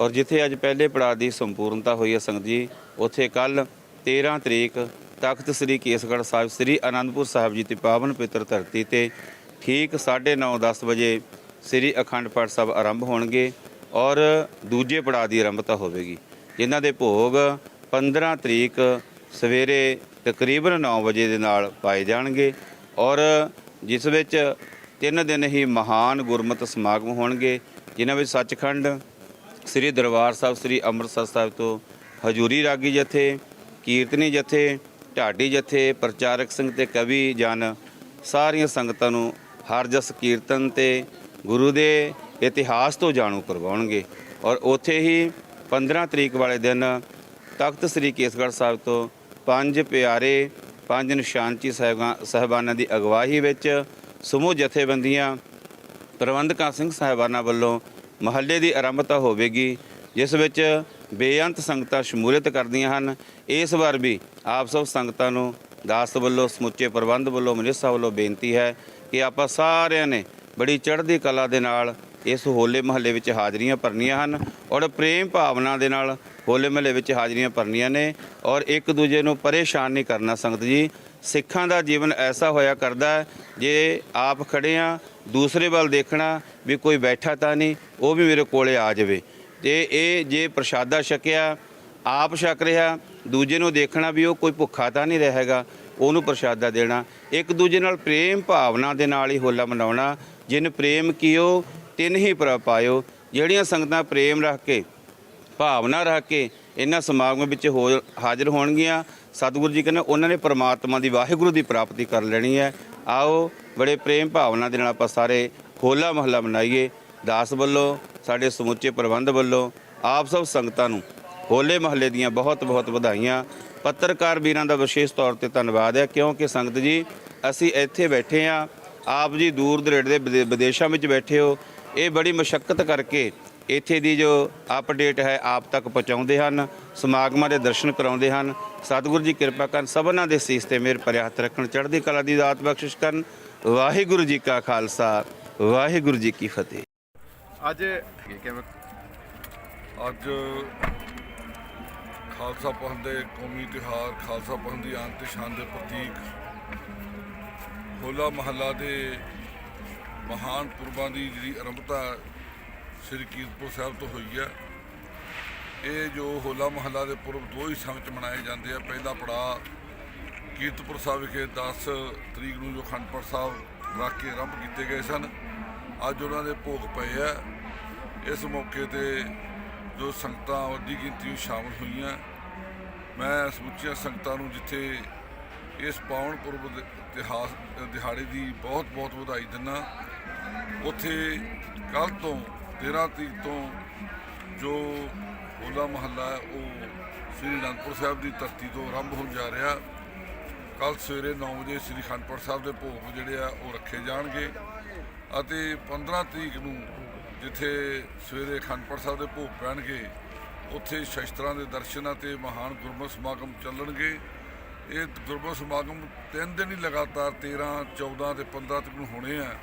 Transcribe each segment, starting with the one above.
ਔਰ ਜਿੱਥੇ ਅੱਜ ਪਹਿਲੇ ਪੜਾਅ ਦੀ ਸੰਪੂਰਨਤਾ ਹੋਈ ਹੈ ਸੰਗਤ ਜੀ, ਉੱਥੇ ਕੱਲ 13 ਤਰੀਕ ਤਖਤ ਸ੍ਰੀ ਕੇਸਗੜ੍ਹ ਸਾਹਿਬ, ਸ੍ਰੀ ਅਨੰਦਪੁਰ ਸਾਹਿਬ ਜੀ ਦੀ ਪਾਵਨ ਪਿੱਤਰ ਧਰਤੀ ਤੇ ਠੀਕ 9:30 10 ਵਜੇ ਸ੍ਰੀ ਅਖੰਡ ਪਾਠ ਸਾਹਿਬ ਆਰੰਭ ਹੋਣਗੇ ਔਰ ਦੂਜੇ ਪੜਾਅ ਦੀ ਆਰੰਭਤਾ ਹੋਵੇਗੀ। ਜਿਨ੍ਹਾਂ ਦੇ ਭੋਗ 15 ਤਰੀਕ ਸਵੇਰੇ ਤਕਰੀਬਨ 9 ਵਜੇ ਦੇ ਨਾਲ ਪਾਏ ਜਾਣਗੇ ਔਰ ਜਿਸ ਵਿੱਚ ਤਿੰਨ ਦਿਨ ਹੀ ਮਹਾਨ ਗੁਰਮਤਿ ਸਮਾਗਮ ਹੋਣਗੇ, ਜਿਨ੍ਹਾਂ ਵਿੱਚ ਸੱਚਖੰਡ ਸ੍ਰੀ ਦਰਬਾਰ ਸਾਹਿਬ, ਸ੍ਰੀ ਅੰਮ੍ਰਿਤਸਰ ਸਾਹਿਬ ਤੋਂ ਹਜੂਰੀ ਰਾਗੀ ਜਥੇ, ਕੀਰਤਨੀ ਜਥੇ, ਢਾਡੀ ਜਥੇ, ਪ੍ਰਚਾਰਕ ਸਿੰਘ ਤੇ ਕਵੀ, ਜਨ, ਸਾਰੀਆਂ ਸੰਗਤਾਂ ਨੂੰ ਹਰ ਜਸ ਕੀਰਤਨ ਤੇ ਗੁਰੂ ਦੇ ਇਤਿਹਾਸ ਤੋਂ ਜਾਣੂ ਕਰਵਾਉਣਗੇ। ਔਰ ਉੱਥੇ ਹੀ 15 ਤਰੀਕ ਵਾਲੇ ਦਿਨ ਤਖਤ ਸ੍ਰੀ ਕੇਸਗੜ੍ਹ ਸਾਹਿਬ ਤੋਂ ਪੰਜ ਪਿਆਰੇ, ਪੰਜ ਨਿਸ਼ਾਨਚੀ ਸਾਹਿਬਾਂ, ਸਾਹਿਬਾਨਾਂ ਦੀ ਅਗਵਾਹੀ ਵਿੱਚ ਸਮੂਹ ਜਥੇਬੰਦੀਆਂ ਪ੍ਰਬੰਧਕਾਂ, ਸਿੰਘ ਸਾਹਿਬਾਨਾਂ ਵੱਲੋਂ ਮਹੱਲੇ ਦੀ ਆਰੰਭਤਾ ਹੋਵੇਗੀ, ਜਿਸ ਵਿੱਚ ਬੇਅੰਤ ਸੰਗਤਾਂ ਸ਼ਮੂਲੀਅਤ ਕਰਦੀਆਂ ਹਨ। ਇਸ ਵਾਰ ਵੀ ਆਪ ਸਭ ਸੰਗਤਾਂ ਨੂੰ ਦਾਸ ਵੱਲੋਂ, ਸਮੁੱਚੇ ਪ੍ਰਬੰਧ ਵੱਲੋਂ, ਮਨਿਸਾ ਵੱਲੋਂ ਬੇਨਤੀ ਹੈ ਕਿ ਆਪਾਂ ਸਾਰਿਆਂ ਨੇ ਬੜੀ ਚੜ੍ਹਦੀ ਕਲਾ ਦੇ ਨਾਲ ਇਸ ਹੋਲੇ ਮਹੱਲੇ ਵਿੱਚ ਹਾਜ਼ਰੀਆਂ ਭਰਨੀਆਂ ਹਨ ਔਰ ਪ੍ਰੇਮ ਭਾਵਨਾ ਦੇ ਨਾਲ ਹੋਲੇ ਮਹੱਲੇ ਵਿੱਚ ਹਾਜ਼ਰੀਆਂ ਭਰਨੀਆਂ ਨੇ ਔਰ ਇੱਕ ਦੂਜੇ ਨੂੰ ਪਰੇਸ਼ਾਨ ਨਹੀਂ ਕਰਨਾ ਸੰਗਤ ਜੀ। ਸਿੱਖਾਂ ਦਾ ਜੀਵਨ ਐਸਾ ਹੋਇਆ ਕਰਦਾ ਜੇ ਆਪ ਖੜੇ ਆ ਦੂਸਰੇ ਵੱਲ ਦੇਖਣਾ ਵੀ ਕੋਈ ਬੈਠਾ ਤਾਂ ਨਹੀਂ, ਉਹ ਵੀ ਮੇਰੇ ਕੋਲੇ ਆ ਜਾਵੇ। ਤੇ ਇਹ ਜੇ ਪ੍ਰਸ਼ਾਦਾ ਛਕਿਆ, ਆਪ ਛਕ ਰਿਹਾ, ਦੂਜੇ ਨੂੰ ਦੇਖਣਾ ਵੀ ਉਹ ਕੋਈ ਭੁੱਖਾ ਤਾਂ ਨਹੀਂ ਰਹੇਗਾ, ਉਹਨੂੰ ਪ੍ਰਸ਼ਾਦਾ ਦੇਣਾ। ਇੱਕ ਦੂਜੇ ਨਾਲ ਪ੍ਰੇਮ ਭਾਵਨਾ ਦੇ ਨਾਲ ਹੀ ਹੋਲਾ ਮਨਾਉਣਾ, ਜਿਨ ਪ੍ਰੇਮ ਕੀਓ ਤਿੰਨ ਹੀ ਪ੍ਰਭ ਪਾਇਓ, ਜਿਹੜੀਆਂ ਸੰਗਤਾਂ ਪ੍ਰੇਮ ਰੱਖ ਕੇ, ਭਾਵਨਾ ਰੱਖ ਕੇ ਇਹਨਾਂ ਸਮਾਗਮ ਵਿੱਚ ਹੋ ਹਾਜ਼ਰ ਹੋਣਗੀਆਂ। ਸਤਿਗੁਰੂ ਜੀ ਕਹਿੰਦੇ, ਉਹਨਾਂ ਨੇ ਪ੍ਰਮਾਤਮਾ ਦੀ ਵਾਹਿਗੁਰੂ ਦੀ ਪ੍ਰਾਪਤੀ ਕਰ ਲੈਣੀ ਹੈ। ਆਓ, ਬੜੇ ਪ੍ਰੇਮ ਭਾਵਨਾ ਦੇ ਨਾਲ ਆਪਾਂ ਸਾਰੇ ਹੋਲਾ ਮਹੱਲਾ ਮਨਾਈਏ। ਦਾਸ ਵੱਲੋਂ, ਸਾਡੇ ਸਮੁੱਚੇ ਪ੍ਰਬੰਧ ਵੱਲੋਂ, ਆਪ ਸਭ ਸੰਗਤਾਂ ਨੂੰ ਹੋਲੇ ਮਹੱਲੇ ਦੀਆਂ ਬਹੁਤ ਬਹੁਤ ਵਧਾਈਆਂ। ਪੱਤਰਕਾਰ ਵੀਰਾਂ ਦਾ ਵਿਸ਼ੇਸ਼ ਤੌਰ ਤੇ ਧੰਨਵਾਦ ਹੈ, ਕਿਉਂਕਿ ਸੰਗਤ ਜੀ, ਅਸੀਂ ਇੱਥੇ ਬੈਠੇ ਆ ਆਪ ਜੀ ਦੂਰ ਦਰੇੜ ਦੇ ਵਿਦੇ- ਵਿਦੇਸ਼ਾਂ ਵਿੱਚ ਬੈਠੇ ਹੋ। ਇਹ ਬੜੀ ਮਸ਼ੱਕਤ ਕਰਕੇ ਇੱਥੇ ਦੀ ਜੋ ਅਪਡੇਟ ਹੈ, ਆਪ ਤੱਕ ਪਹੁੰਚਾਉਂਦੇ ਹਨ, ਸਮਾਗਮਾਂ ਦੇ ਦਰਸ਼ਨ ਕਰਾਉਂਦੇ ਹਨ। ਸਤਿਗੁਰੂ ਜੀ ਕਿਰਪਾ ਕਰਨ, ਸਭਨਾਂ ਦੇ ਸੀਸ ਤੇ ਮੇਰ ਭਰਿਆ ਹੱਥ ਰੱਖਣ, ਚੜ੍ਹਦੀ ਕਲਾ ਦੀ ਦਾਤ ਬਖਸ਼ਿਸ਼ ਕਰਨ। ਵਾਹਿਗੁਰੂ ਜੀ ਕਾ ਖਾਲਸਾ, ਵਾਹਿਗੁਰੂ ਜੀ ਕੀ ਫਤਿਹ। ਅੱਜ ਅੱਜ ਖਾਲਸਾ ਪੰਥ ਦੇ ਕੌਮੀ ਤਿਉਹਾਰ, ਖਾਲਸਾ ਪੰਥ ਦੀ ਆਨ ਤੇ ਸ਼ਾਨ ਦੇ ਪ੍ਰਤੀਕ ਹੋਲਾ ਮਹੱਲਾ ਦੇ ਮਹਾਨ ਪੁਰਬਾਂ ਦੀ ਜਿਹੜੀ ਆਰੰਭਤਾ ਸ੍ਰੀ ਕੀਰਤਪੁਰ ਸਾਹਿਬ ਤੋਂ ਹੋਈ ਹੈ ਇਹ ਜੋ ਹੋਲਾ ਮਹੱਲਾ ਦੇ ਪੁਰਬ ਦੋ ਹਿੱਸਿਆਂ ਵਿੱਚ ਮਨਾਏ ਜਾਂਦੇ ਆ, ਪਹਿਲਾ ਪੜਾਅ ਕੀਰਤਪੁਰ ਸਾਹਿਬ ਵਿਖੇ 10 ਤਰੀਕ ਨੂੰ ਜੋ ਅਖੰਡ ਸਾਹਿਬ ਰੱਖ ਕੇ ਆਰੰਭ ਕੀਤੇ ਗਏ ਸਨ, ਅੱਜ ਉਹਨਾਂ ਦੇ ਭੋਗ ਪਏ ਆ। ਇਸ ਮੌਕੇ ਤੇ ਜੋ ਸੰਗਤਾਂ ਵੱਡੀ ਗਿਣਤੀ ਵਿੱਚ ਸ਼ਾਮਲ ਹੋਈਆਂ, ਮੈਂ ਸਮੁੱਚੀਆਂ ਸੰਗਤਾਂ ਨੂੰ ਜਿੱਥੇ ਇਸ ਪਾਵਨ ਪੁਰਬ ਦੇ ਇਤਿਹਾਸ, ਦਿਹਾੜੇ ਦੀ ਬਹੁਤ ਬਹੁਤ ਵਧਾਈ ਦਿੰਦਾ ਉੱਥੇ ਕੱਲ ਤੋਂ 13 ਤਰੀਕ ਤੋਂ ਜੋ ਹੋਲਾ ਮਹੱਲਾ ਹੈ, ਉਹ ਸ੍ਰੀ ਅਨੰਦਪੁਰ ਸਾਹਿਬ ਦੀ ਧਰਤੀ ਤੋਂ ਆਰੰਭ ਹੋਣ ਜਾ ਰਿਹਾ। ਕੱਲ ਸਵੇਰੇ 9 ਵਜੇ ਸ੍ਰੀ ਅਖੰਡ ਸਾਹਿਬ ਦੇ ਭੋਗ ਜਿਹੜੇ ਆ, ਉਹ ਰੱਖੇ ਜਾਣਗੇ। ਅਤੇ 15 ਤਰੀਕ ਨੂੰ ਜਿੱਥੇ ਸਵੇਰੇ ਅਖੰਡ ਸਾਹਿਬ ਦੇ ਭੋਗ ਪੈਣਗੇ, ਉੱਥੇ ਸ਼ਸਤਰਾਂ ਦੇ ਦਰਸ਼ਨ ਅਤੇ ਮਹਾਨ ਗੁਰਮਤਿ ਸਮਾਗਮ ਚੱਲਣਗੇ। ਇਹ ਗੁਰਮਤਿ ਸਮਾਗਮ ਤਿੰਨ ਦਿਨ ਹੀ ਲਗਾਤਾਰ 13 14 ਤੇ 15 ਤੱਕ ਨੂੰ ਹੋਣੇ ਆ।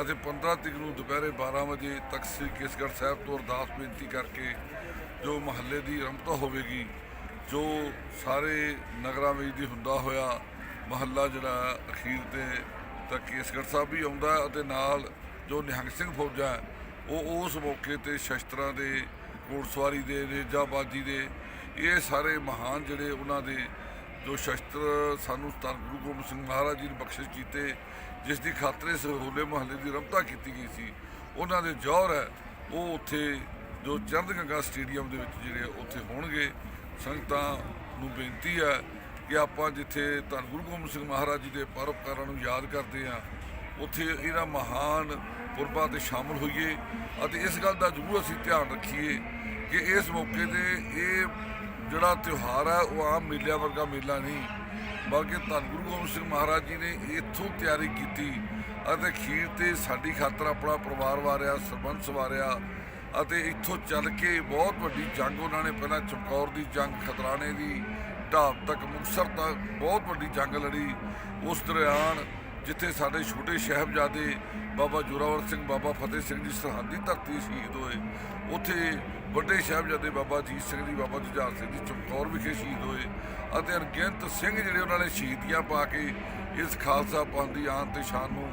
ਅਤੇ 15 ਤਰੀਕ ਨੂੰ ਦੁਪਹਿਰੇ 12 ਵਜੇ ਤੱਕ ਸ੍ਰੀ ਕੇਸਗੜ੍ਹ ਸਾਹਿਬ ਤੋਂ ਅਰਦਾਸ ਬੇਨਤੀ ਕਰਕੇ ਜੋ ਮਹੱਲੇ ਦੀ ਆਰੰਭਤਾ ਹੋਵੇਗੀ, ਜੋ ਸਾਰੇ ਨਗਰਾਂ ਵਿੱਚ ਦੀ ਹੁੰਦਾ ਹੋਇਆ ਮਹੱਲਾ ਜਿਹੜਾ ਅਖੀਰ ਤੇ ਤਾਂ ਕੇਸਗੜ੍ਹ ਸਾਹਿਬ ਵੀ ਆਉਂਦਾ ਅਤੇ ਨਾਲ ਜੋ ਨਿਹੰਗ ਸਿੰਘ ਫੌਜਾਂ ਉਹ ਉਸ ਮੌਕੇ ਤੇ ਸ਼ਸਤਰਾਂ ਦੇ ਘੋੜਸਵਾਰੀ ਦੇ, ਰੇਜਾਬਾਜ਼ੀ ਦੇ, ਇਹ ਸਾਰੇ ਮਹਾਨ ਜਿਹੜੇ ਉਹਨਾਂ ਦੇ ਜੋ ਸ਼ਸਤਰ ਸਾਨੂੰ ਧੰਨ ਗੁਰੂ ਗੋਬਿੰਦ ਸਿੰਘ ਮਹਾਰਾਜ ਜੀ ਨੇ ਬਖਸ਼ਿਸ਼ ਕੀਤੇ, ਜਿਸ ਦੀ ਖਾਤਰ ਇਸ ਹੋਲੇ ਮਹੱਲੇ ਦੀ ਰਮਤਾ ਕੀਤੀ ਗਈ ਸੀ, ਉਹਨਾਂ ਦੇ ਜ਼ੋਹਰ ਹੈ, ਉਹ ਉੱਥੇ ਜੋ ਚਰਦ ਗੰਗਾ ਸਟੇਡੀਅਮ ਦੇ ਵਿੱਚ ਜਿਹੜੇ ਉੱਥੇ ਹੋਣਗੇ, ਸੰਗਤਾਂ ਨੂੰ ਬੇਨਤੀ ਹੈ ਕਿ ਆਪਾਂ ਜਿੱਥੇ ਧੰਨ ਗੁਰੂ ਗੋਬਿੰਦ ਸਿੰਘ ਮਹਾਰਾਜ ਜੀ ਦੇ ਪਰਉਪਕਾਰਾਂ ਨੂੰ ਯਾਦ ਕਰਦੇ ਆ ਉੱਥੇ ਇਹਨਾਂ ਮਹਾਨ ਪੁਰਬਾਂ ਤੇ ਸ਼ਾਮਲ ਹੋਈਏ ਅਤੇ ਇਸ ਗੱਲ ਦਾ ਜ਼ਰੂਰ ਅਸੀਂ ਧਿਆਨ ਰੱਖੀਏ ਕਿ ਇਸ ਮੌਕੇ ਤੇ ਇਹ ਜਿਹੜਾ ਤਿਉਹਾਰ ਹੈ, ਉਹ ਆਮ ਮੇਲਿਆਂ ਵਰਗਾ ਮੇਲਾ ਨਹੀਂ, ਬਲਕਿ ਧੰਨ ਗੁਰੂ ਗੋਬਿੰਦ ਸਿੰਘ ਮਹਾਰਾਜ ਜੀ ਨੇ ਇੱਥੋਂ ਤਿਆਰੀ ਕੀਤੀ ਅਤੇ ਖੀਰ ਤੇ ਸਾਡੀ ਖਾਤਰ ਆਪਣਾ ਪਰਿਵਾਰ ਵਾਰਿਆ, ਸਰਬੰਸ ਵਾਰਿਆ ਅਤੇ ਇੱਥੋਂ ਚੱਲ ਕੇ ਬਹੁਤ ਵੱਡੀ ਜੰਗ ਉਹਨਾਂ ਨੇ ਪਹਿਲਾਂ ਚਮਕੌਰ ਦੀ ਜੰਗ ਖਤਰਾਣੇ ਦੀ, ਢਾਬ ਤੱਕ, ਮੁਕਤਸਰ ਤੱਕ ਬਹੁਤ ਵੱਡੀ ਜੰਗ ਲੜੀ। ਉਸ ਦੌਰਾਨ ਜਿੱਥੇ ਸਾਡੇ ਛੋਟੇ ਸਾਹਿਬਜ਼ਾਦੇ ਬਾਬਾ ਜੋਰਾਵਰ ਸਿੰਘ, ਬਾਬਾ ਫਤਿਹ ਸਿੰਘ ਜੀ ਸਰਹੱਦੀ ਧਰਤੀ ਸ਼ਹੀਦ ਹੋਏ। ਉੱਥੇ ਵੱਡੇ ਸਾਹਿਬਜ਼ਾਦੇ ਬਾਬਾ ਅਜੀਤ ਸਿੰਘ ਜੀ, ਬਾਬਾ ਜੁਝਾਰ ਸਿੰਘ ਜੀ ਚਮਕੌਰ ਵਿਖੇ ਸ਼ਹੀਦ ਹੋਏ ਅਤੇ ਅਣਗਿਣਤ ਸਿੰਘ ਜਿਹੜੇ ਉਹਨਾਂ ਨੇ ਸ਼ਹੀਦੀਆਂ ਪਾ ਕੇ ਇਸ ਖਾਲਸਾ ਪੰਥ ਦੀ ਆਨ ਤੇ ਸ਼ਾਨ ਨੂੰ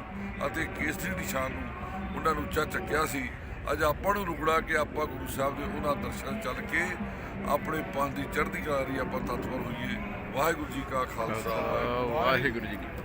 ਅਤੇ ਕੇਸਰੀ ਦੀ ਸ਼ਾਨ ਨੂੰ ਉਹਨਾਂ ਨੂੰ ਉੱਚਾ ਚੱਕਿਆ ਸੀ। ਅੱਜ ਆਪਾਂ ਨੂੰ ਰੁਕੜਾ ਕਿ ਆਪਾਂ ਗੁਰੂ ਸਾਹਿਬ ਦੇ ਉਹਨਾਂ ਦਰਸ਼ਨ ਚੱਲ ਕੇ ਆਪਣੇ ਪੰਥ ਦੀ ਚੜ੍ਹਦੀ ਕਲਾ ਲਈ ਆਪਾਂ ਤਤਪਰ ਹੋਈਏ। ਵਾਹਿਗੁਰੂ ਜੀ ਕਾ ਖਾਲਸਾ। ਵਾਹਿਗੁਰੂ ਵਾਹਿਗੁਰੂ ਜੀ ਕੀ